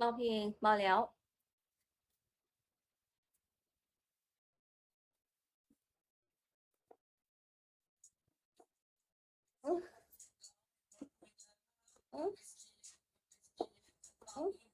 毛评毛聊。嗯嗯嗯。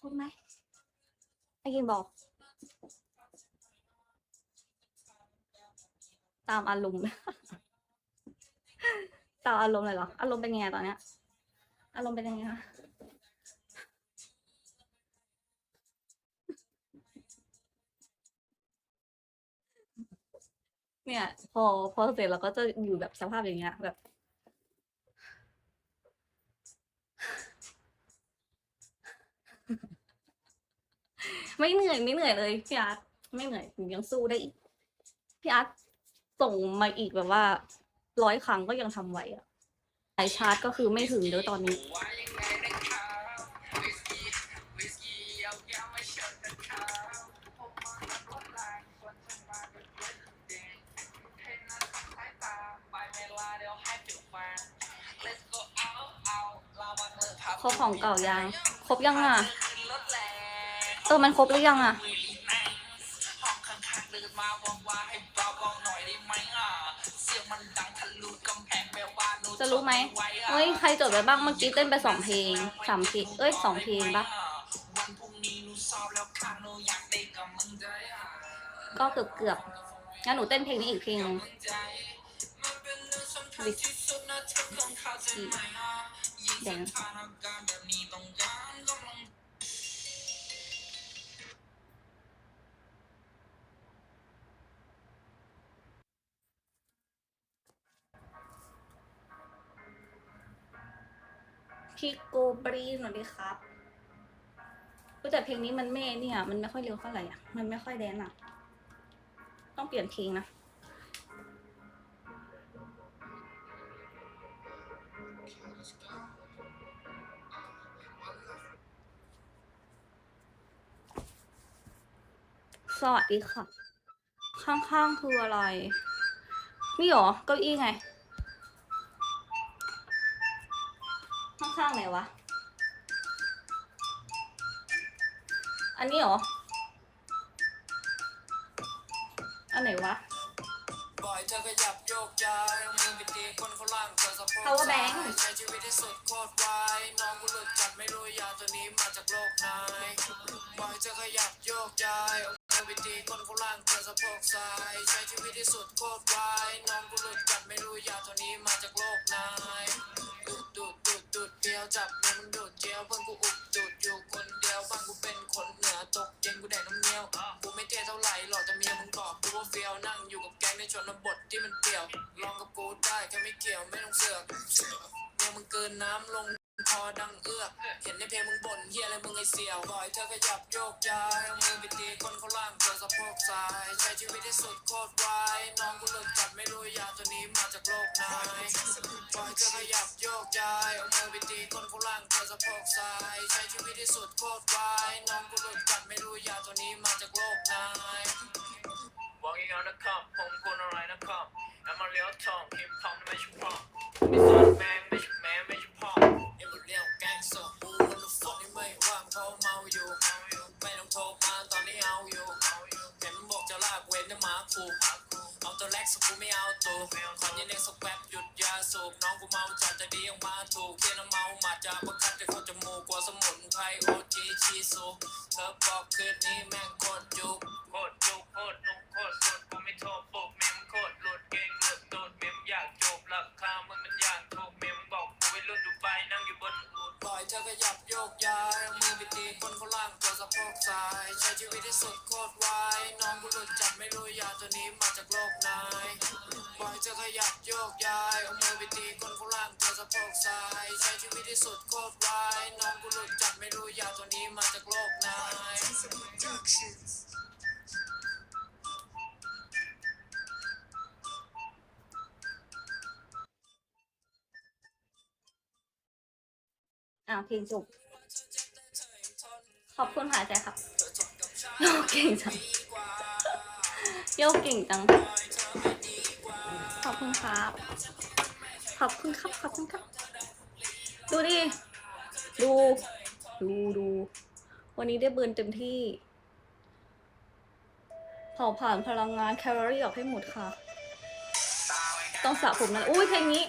ครบไหมไอ้ยินบอก ตามอารมณ์ ตามอารมณ์เลยเหรอ อารมณ์เป็นไงตอนเนี้ย อารมณ์เป็นยังไงคะเนี่ย พอพอเสร็จเราก็จะอยู่แบบสภาพอย่างเงี้ยแบบ ไม่เหนื่อยไม่เหนื่อยเลยพี่อาร์ตไม่เหนื่อยยังสู้ได้อีกพี่อาร์ตส่งมาอีกแบบว่าร้อยครั้งก็ยังทำไหวอะสายชาร์จก็คือไม่ถึงเดี๋ยวตอนนี้ ครบของเก่ายัง ครบยังอะ เออมันครบหรือยังอะ จะรู้ไหมเฮ้ย ใครจดไว้บ้างเมื่อกี้เต้นไปสองเพลงสามเพลงเอ้ยสองเพลงปะก็เกือบเกือบๆงั้นหนูเต้นเพลงนี้อีกเพลงหนึงแดง พี่โกบรีสวัสดีครับรู้แต่เพลงนี้มันไม่เนี่ย มันไม่ค่อยเร็วเท่าไหร่อะ มันไม่ค่อยแดนอะ ต้องเปลี่ยนเพลงนะ สวัสดีค่ะ ข้างๆคืออะไร นี่หรอ เก้าอี้ไง ข้างๆไหนวะ อันนี้หรอ อันไหนวะ บ่อยเธอขยับโยกย้ายเอามือไปตีคนเขาล่างเธอสะโพก Power bank ซ้ายใช้ชีวิตที่สุดโคตรไวน้องกูหลุดจัดไม่รู้ยาตัวนี้มาจากโลกไหนบ่อยเธอขยับโยกย้ายเอามือไปตีคนเขาล่างเธอสะโพกซ้ายใช้ชีวิตที่สุดโคตรไวน้องกูหลุดจัดไม่รู้ยาตัวนี้มาจากโลก ยวจับเมียมึงดูดเจียวเพื่อนกูอุบจุดอยู่คนเดียวบ้านกูเป็นคนเหนือตกเย็นกูแดกน้ำเงี้ยวกูไม่เท่เท่าไหร่หรอกแต่เมียมึงบอกกูว่าเฟียวนั่งอยู่กับแก๊งในชนบทที่มันเปี่ยวลองกับกูได้แค่ไม่เกี่ยวไม่ต้องเสือกเมียมึงเกินน้ำลง อดังเอื้อกเห็นในเพลงมึงบ่นเฮียอะไรมึงไอเสี่ยวบ่อยเธอขยับโยกย้ายเอามือไปตีคนเขาล่างเธอสะโพกซ้ายใช้ชีวิตที่สุดโคตรไวน้องกูหลุดจัดไม่รู้ยาตัวนี้มาจากโลกไหนบ่อยเธอขยับโยกย้ายเอามือไปตีคนเขาล่างเธอสะโพกซ้ายใช้ชีวิตที่สุดโคตรไวน้องกูหลุดจัดไม่รู้ยาตัวนี้มาจากโลกไหน Walking on the cup ผมคนอะไรนะครับแอมมาเลี้ยวทองฮิปฮอปไม่ใช่พ สูบน้องกูเมาจัดจะดียังมาถูกเทียนเมามาจากประคัดจะเข้าจมูกกว่าสมุนไพรโอจีชีสุเธอบอกคืนนี้แม่งโคตรจุกโคตรจุกโคตรนุ่มโคตรสุดกูไม่โทษปลุกเมมโคตรหลุดเก่งหลุดตูดเมมอยากจบราคามึงมันอยากถูกเมมบอกกูไปรุ่นดูไปนั่งอยู่บนอูดปล่อยเธอขยับโยกย้ายมือไปตีคนเขาล่างตัวสะโพกซ้ายใช้ชีวิตที่สุดโคตรไวน้องกูหลุดจับไม่รู้ยาตัวนี้มาจากโลกไหนปล่อยเธอขยับโยกย้าย ตัวสะโพกซ้ายใช้ชีวิตที่สุดโคตรไวน้องกูหลุดจับไม่รู้ยาตัวนี้มาจากโลกไหนอ่าเพลงจบขอบคุณหายใจครับโยกเก่งจังโยกเก่งจัง ขอบคุณครับ ขอบคุณครับ ขอบคุณครับ ดูดิ ดู ดูดู วันนี้ได้เบิร์นเต็มที่ เผาผ่านพลังงานแคลอรี่ออกให้หมดค่ะ ต้องสระผมนั่นอุ้ยเพลงนี้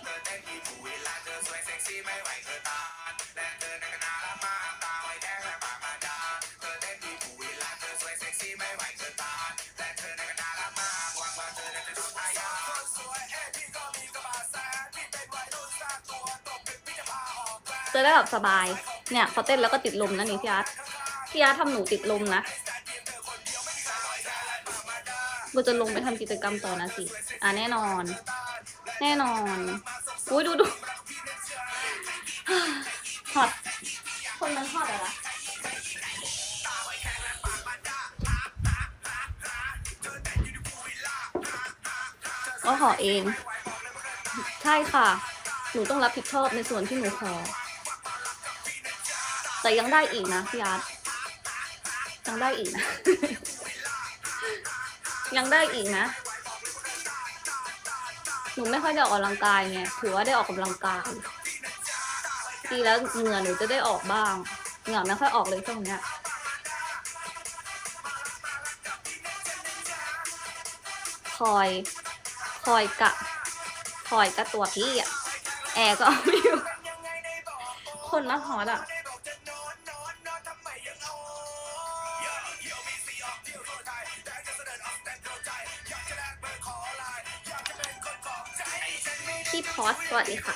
จอได้แบบสบาย เนี่ยพอเต้นแล้วก็ติดลมนะนี่พี่อาร์ตพี่อาร์ตทำหนูติดลมนะกูจะลงไปทำกิจกรรมต่อนะสิ อะแน่นอน แน่นอนอุ้ยดูดูฮอตคนมันฮอตอะล่ะก็ขอเอง ใช่ค่ะ หนูต้องรับผิดชอบในส่วนที่หนูขอ แต่ยังได้อีกนะพี่อาร์ตยังได้อีกนะ ยังได้อีกนะ หนูไม่ค่อยได้ออกกำลังกายไงถือว่าได้ออกกำลังกายดีแล้วเหงื่อหนูจะได้ออกบ้าง เหงื่อไม่ค่อยออกเลยช่วงเนี้ยคอยคอยกะคอยกะตัวพี่อะแอร์ก็เอาไม่อยู่คนละฮอตอะ พี่พอสสวัสดีค่ะ